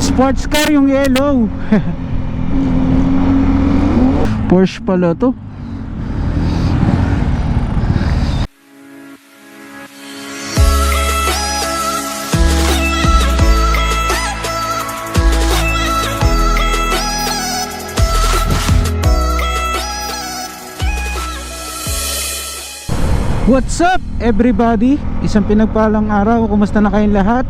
Sports car yung yellow. Porsche pala to. What's up everybody? Isang pinagpalang araw, kumusta na kayong lahat?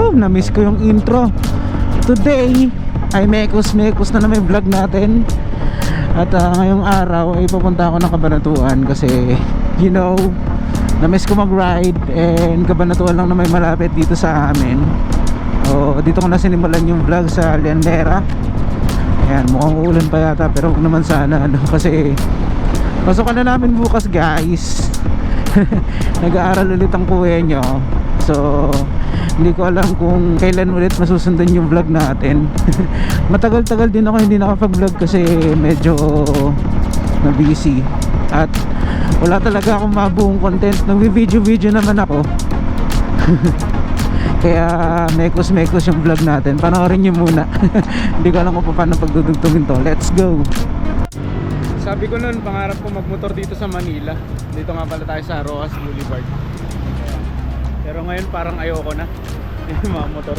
Oh, na-miss ko yung intro Today ay mekos mekos na na may vlog natin. At ah, ngayong araw ay pupunta ako ng Kabanatuan Kasi you know, na-miss ko mag-ride And Kabanatuan lang na may malapit dito sa amin. Oh, Dito ko na sinimulan yung vlog sa Liandera. Ayan, mukhang uulan pa yata pero huwag naman sana ano, Kasi Pasukan na namin bukas guys. Nag-aaral ulit ang kuya nyo. So Hindi ko alam kung kailan ulit masusundan yung vlog natin. Matagal-tagal din ako hindi nakapag-vlog kasi medyo na busy At wala talaga akong mabuong content. Nag-video-video naman ako. Kaya mekos-mekos yung vlog natin. Panoorin nyo muna. Hindi ko alam kung paano pagdudugtungin to. Let's go! Sabi ko noon, pangarap ko magmotor dito sa Manila. Dito nga pala tayo sa Roas Boulevard. Pero ngayon parang ayoko na. Yung mga motor.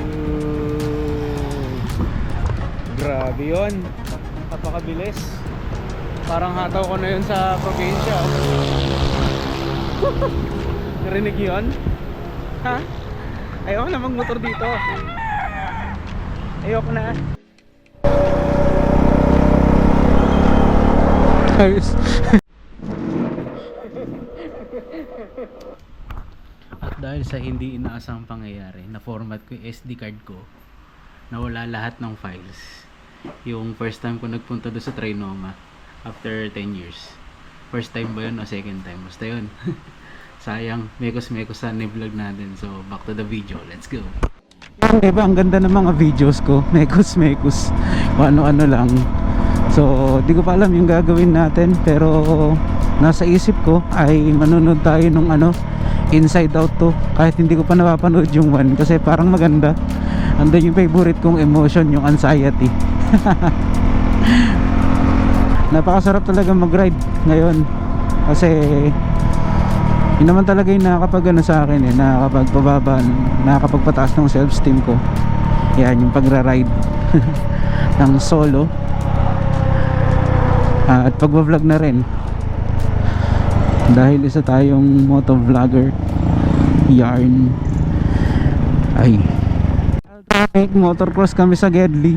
Ooh. Grabe yun. Napakabilis. Parang hataw ko na yun sa probinsya. Narinig yun? Ha? Ayoko na magmotor dito. Ayoko na. Ayos. dahil sa hindi inaasang pangyayari, na-format ko yung SD card ko, nawala lahat ng files. Yung first time ko nagpunta doon sa Trinoma, after 10 years. First time ba yun o second time? Basta yun. Sayang, mekos-mekos sa vlog natin. So, back to the video. Let's go. Diba, ang ganda ng mga videos ko. Mekos-mekos. Ano-ano lang. So, di ko pa alam yung gagawin natin pero nasa isip ko ay manonood tayo nung ano Inside Out to kahit hindi ko pa napapanood yung one kasi parang maganda. Andun yung favorite kong emotion, yung anxiety. Napakasarap talaga mag-ride ngayon kasi yun naman talaga yung nakakapag ano sa akin eh, nakakapagpababa, nakakapagpataas ng self-esteem ko. Yan, yung pagra-ride ng solo Ah, at pagbablog na rin dahil isa tayong motovlogger yarn. Ay. Make motocross kami sa Gedli.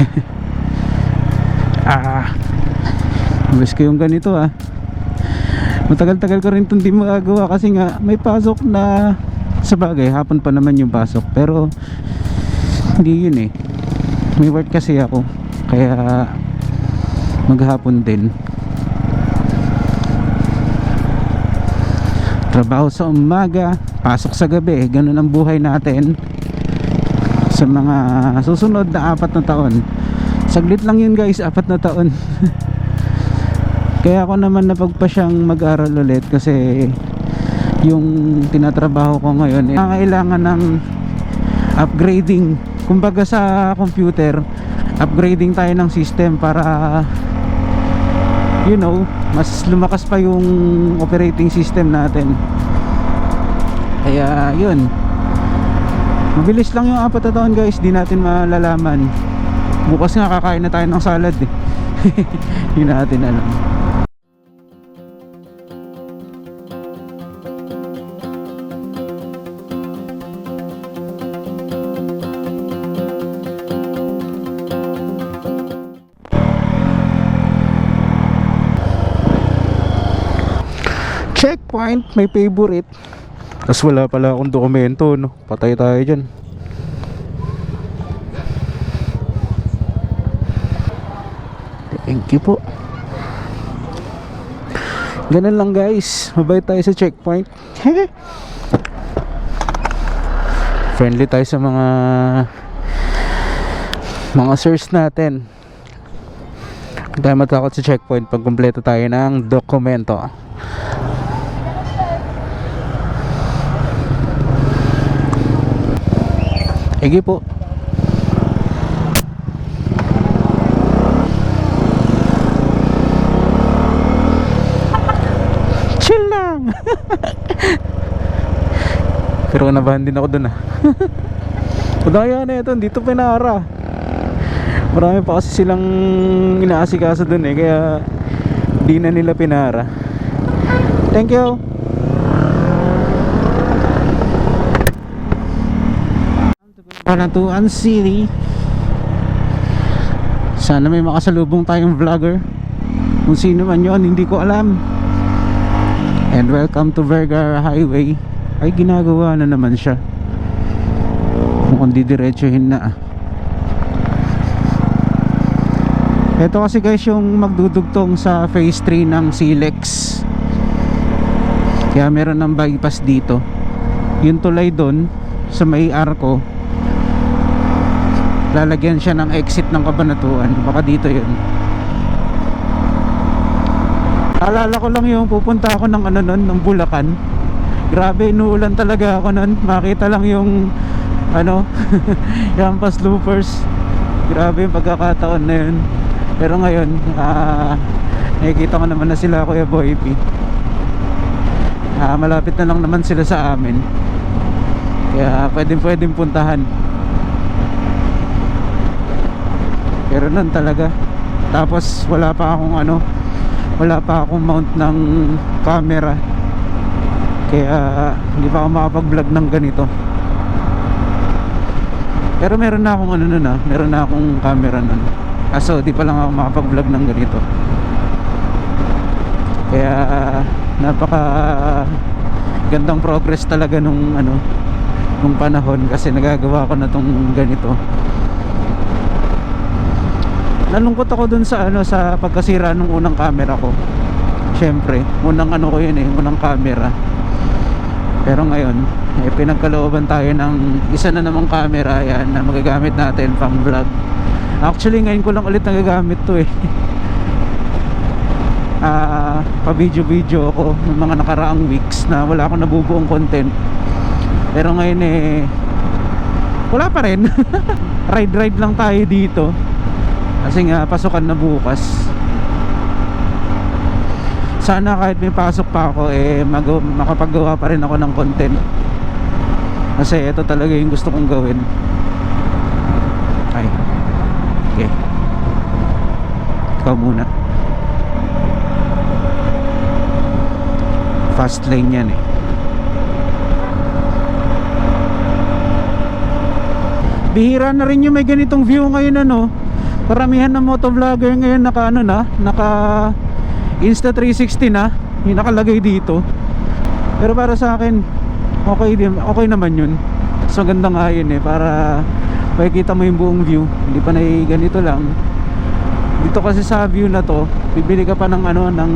Ah. Miss ko yung ganito ah. Matagal-tagal ko rin itong di magagawa kasi nga may pasok na sa bagay. Hapon pa naman yung pasok pero hindi yun eh. May work kasi ako kaya maghapon din trabaho sa umaga pasok sa gabi ganun ang buhay natin sa mga susunod na apat na taon. Saglit lang yun guys apat na taon. Kaya ako naman napagpasyang mag-aral ulit kasi yung tinatrabaho ko ngayon eh, kailangan ng upgrading. Kumbaga sa computer upgrading tayo ng system para you know mas lumakas pa yung operating system natin. Kaya yun. Mabilis lang yung apat na taon guys. Di natin malalaman. Bukas nga kakain na tayo ng salad eh. Yun natin alam checkpoint may favorite. Tapos wala pala akong dokumento no? Patay tayo dyan. Thank you po. Ganun lang guys. Mabait tayo sa checkpoint. Friendly tayo sa mga mga sirs natin. Huwag tayo matakot sa checkpoint pag kumpleto tayo ng dokumento Sige po. Chill lang. Pero nabahan din ako dun ah. Padaya na ito, dito pinara. Marami pa kasi silang inaasikaso dun eh, kaya di na nila pinara. Thank you. Panatuan City. Sana may makasalubong tayong vlogger. Kung sino man yon hindi ko alam. And welcome to Vergara Highway. Ay ginagawa na naman siya. Mukhang didiretsuhin na ah. Ito kasi guys yung magdudugtong sa phase 3 ng Silex. Kaya meron ng bypass dito. Yung tulay doon sa may arko lalagyan siya ng exit ng kabanatuan. Baka dito yun. Alala ko lang yung pupunta ako ng ano nun ng Bulacan. Grabe inuulan talaga ako nun. Makita lang yung ano Yampas Loopers. Grabe yung pagkakataon na yun. Pero ngayon ah nakikita ko naman na sila Kuya Boy P. Ah, malapit na lang naman sila sa amin. Kaya pwedeng pwedeng puntahan pero nun talaga. Tapos wala pa akong ano wala pa akong mount ng camera. Kaya hindi pa ako makapag vlog ng ganito. Pero meron na akong ano nun ah. Meron na akong camera nun. Aso di pa lang ako makapag vlog ng ganito. Kaya napaka gandang progress talaga nung ano nung panahon kasi nagagawa ko na tong ganito nalungkot ako dun sa ano sa pagkasira ng unang camera ko. Syempre unang ano ko yun eh unang camera. Pero ngayon eh, pinagkalooban tayo ng isa na namang camera yan na magagamit natin pang vlog. Actually ngayon ko lang ulit nagagamit to eh. Ah pa video video ako ng mga nakaraang weeks na wala akong nabubuong content. Pero ngayon eh wala pa rin. Ride ride lang tayo dito kasi nga pasukan na bukas. Sana kahit may pasok pa ako eh mag makapagawa pa rin ako ng content. Kasi ito talaga yung gusto kong gawin. Ay okay ikaw muna. Fast lane yan eh. Bihira na rin yung may ganitong view ngayon ano Paramihan ng motovlogger ngayon naka ano na, naka Insta 360 na, yung nakalagay dito. Pero para sa akin, okay din, okay naman 'yun. So ganda nga yun eh para makikita mo yung buong view. Hindi pa na ganito lang. Dito kasi sa view na to, bibili ka pa ng ano ng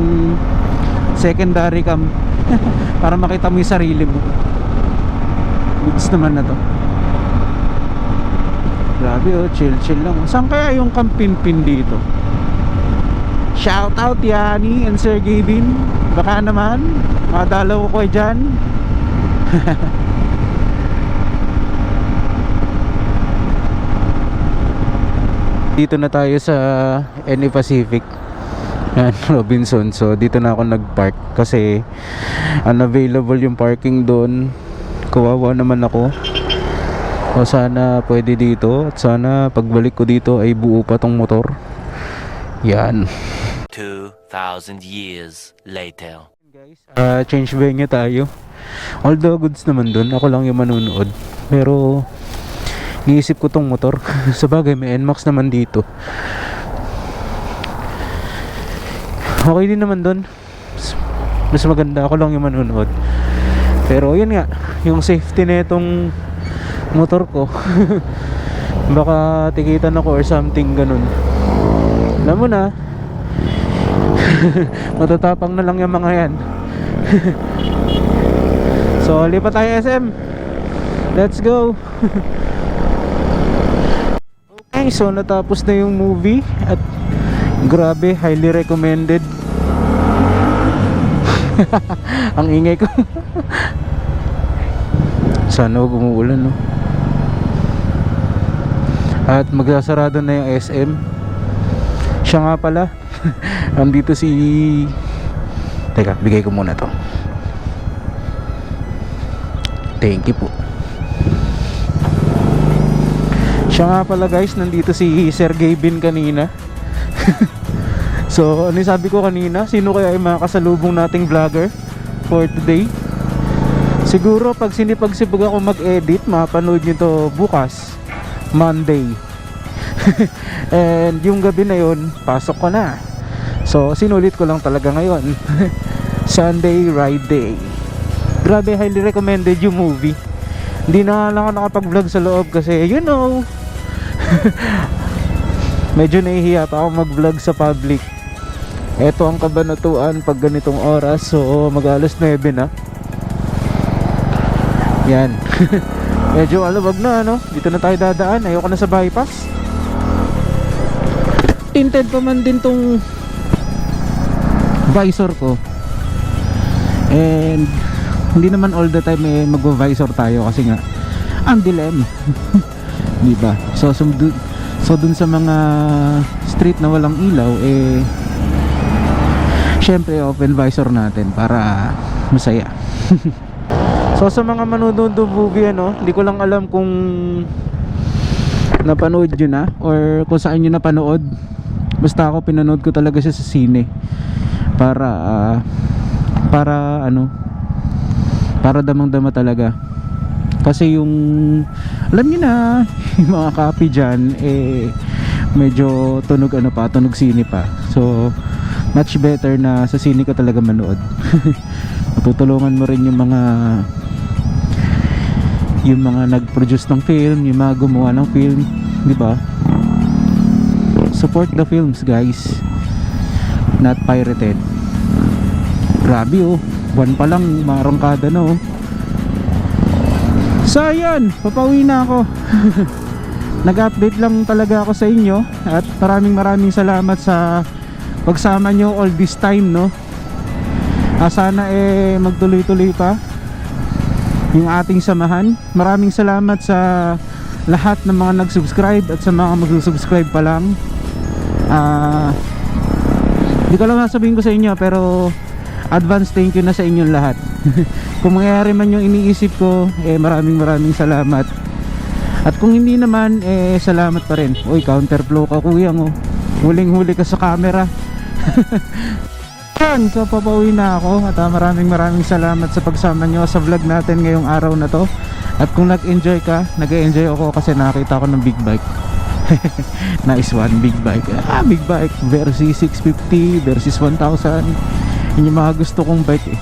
secondary cam para makita mo yung sarili mo. Goods naman na to. Grabe oh, chill chill lang. Saan kaya yung kampin-pin dito? Shout out Yani and Sir Gavin. Baka naman, madalaw ko dyan. dito na tayo sa NA Pacific. Yan, Robinson. So dito na ako nag-park kasi unavailable yung parking doon. Kawawa naman ako. O sana pwede dito at sana pagbalik ko dito ay buo pa tong motor. Yan. 2,000 years later. Guys, uh, change venue tayo. Although goods naman dun, ako lang yung manunood. Pero iniisip ko tong motor. Sa bagay, may NMAX naman dito. Okay din naman dun. Mas maganda ako lang yung manunood. Pero yun nga, yung safety na itong motor ko. Baka tikitan ako or something ganun. Alam mo na, matatapang na lang yung mga yan. so, lipat tayo SM. Let's go. okay, so natapos na yung movie at grabe, highly recommended. Ang ingay ko. Sana huwag umuulan, no? At magsasarado na yung SM. Siya nga pala. Andito si... Teka, bigay ko muna to. Thank you po. Siya nga pala guys, nandito si Sergey Bin kanina. so, ano sabi ko kanina? Sino kaya yung mga kasalubong nating vlogger for today? Siguro pag sinipagsibag ako mag-edit, mapanood nyo to bukas, Monday. And yung gabi na yun, pasok ko na. So, sinulit ko lang talaga ngayon. Sunday Ride Day. Grabe, highly recommended yung movie. Hindi na lang ako nakapag-vlog sa loob kasi, you know, medyo nahihiya pa ako mag-vlog sa public. Ito ang kabanatuan pag ganitong oras. So, mag-alas 9 na. Yan. Medyo alawag na, ano? Dito na tayo dadaan. Ayoko na sa bypass. Tinted pa man din tong visor ko. And hindi naman all the time eh magvo-visor tayo kasi nga ang dilim. 'Di ba? So dun, so dun sa mga street na walang ilaw eh syempre open visor natin para masaya. so sa mga manonood ng movie ano, hindi ko lang alam kung napanood nyo na or kung saan nyo napanood. Basta ako pinanood ko talaga siya sa sine para ah, para ano para damang dama talaga. Kasi yung alam niyo na yung mga copy dyan eh medyo tunog ano pa tunog sine pa. So much better na sa sine ka talaga manood. Matutulungan mo rin yung mga yung mga nag-produce ng film yung mga gumawa ng film di ba? Support the films guys. Not pirated. Grabe oh. Buwan pa lang marangkada na oh. So ayun. Papauwi na ako. Nag-update lang talaga ako sa inyo. At maraming maraming salamat sa pagsama nyo all this time no? Ah, sana eh magtuloy-tuloy pa yung ating samahan maraming salamat sa lahat ng mga nag-subscribe at sa mga mag-subscribe pa lang. Ah hindi ko lang sasabihin ko sa inyo pero advance thank you na sa inyong lahat. Kung mangyayari man yung iniisip ko eh maraming maraming salamat. At kung hindi naman eh salamat pa rin. Uy counterflow ka kuya mo. Huling huli ka sa camera yan so papauwi na ako. At ah, maraming maraming salamat sa pagsama nyo sa vlog natin ngayong araw na to. At kung nag-enjoy ka nag-enjoy ako kasi nakita ko ng big bike. Nice one big bike. Ah big bike versus 650 versus 1000 yun yung mga gusto kong bike eh.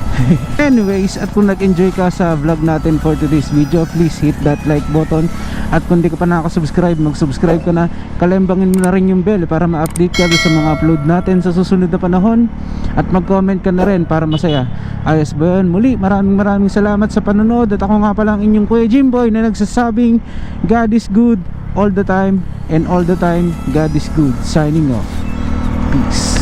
Anyways at kung nag-enjoy ka sa vlog natin for today's video please hit that like button at kung di ka pa nakaka-subscribe mag-subscribe ka na. Kalembangin mo na rin yung bell para ma-update ka sa mga upload natin sa susunod na panahon. At mag-comment ka na rin para masaya. Ayos ba yun? Muli maraming maraming salamat sa panonood. At ako nga pala ang inyong Kuya Jimboy na nagsasabing God is good all the time and all the time God is good. Signing off. Peace